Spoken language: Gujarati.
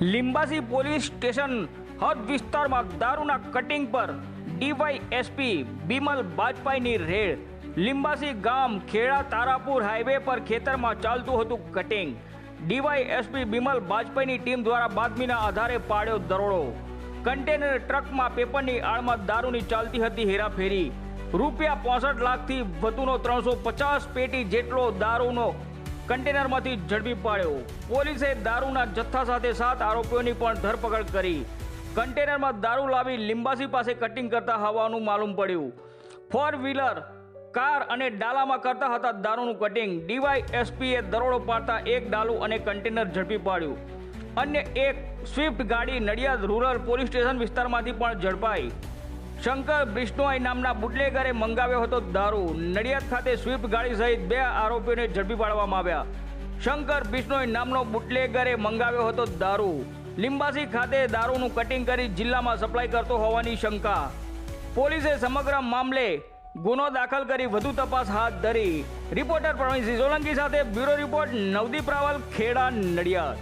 લિંબાસી પોલીસ સ્ટેશન હદ વિસ્તારમાં દારૂના કટિંગ પર ડીવાયએસપી બિમલ બાજપાઈની રેડ. લિંબાસી ગામ ખેડા તારાપુર હાઈવે પર ખેતરમાં ચાલતું હતું કટિંગ ડીવાયએસપી બિમલ બાજપાઈની ટીમ દ્વારા બાતમીના આધારે પાડ્યો દરોડો. કન્ટેનર ટ્રકમાં પેપરની આળમાં દારૂની ચાલતી હતી હેરાફેરી. રૂપિયા પોસઠ લાખથી વધુનો ત્રણસો પચાસ પેટી જેટલો દારૂનો કન્ટેનરમાંથી ઝડપી પાડ્યો. પોલીસે દારૂના જથ્થા સાથે સાત આરોપીઓની પણ ધરપકડ કરી. કન્ટેનરમાં દારૂ લાવી લિંબાસી પાસે કટિંગ કરતા હોવાનું માલુમ પડ્યું. ફોર વ્હીલર, કાર અને ડાલામાં કરતા હતા દારૂનું કટિંગ. ડીવાય એસપીએ દરોડો પાડતા એક ડાલુ અને કન્ટેનર ઝડપી પાડ્યું. અન્ય એક સ્વિફ્ટ ગાડી નડિયાદ રૂરલ પોલીસ સ્ટેશન વિસ્તારમાંથી પણ ઝડપાઈ. શંકર બિશ્નોઈ નામના બુટલેગરે મંગાવ્યો હતો દારૂ. નડિયાદ ખાતે સ્વિફ્ટ ગાડી સહિત બે આરોપીઓને ઝડપી પાડવામાં આવ્યા. શંકર બિશ્નોઈ નામનો બુટલેગરે મંગાવ્યો હતો દારૂ. લિંબાસી ખાતે દારૂનું કટિંગ કરી જિલ્લામાં સપ્લાય કરતો હોવાની શંકા. પોલીસે સમગ્ર મામલે ગુનો દાખલ કરી વધુ તપાસ હાથ ધરી. રિપોર્ટર પ્રવીણસિંહ સોલંકી સાથે બ્યુરો રિપોર્ટ નવદીપ રાવલ, ખેડા, નડિયાદ.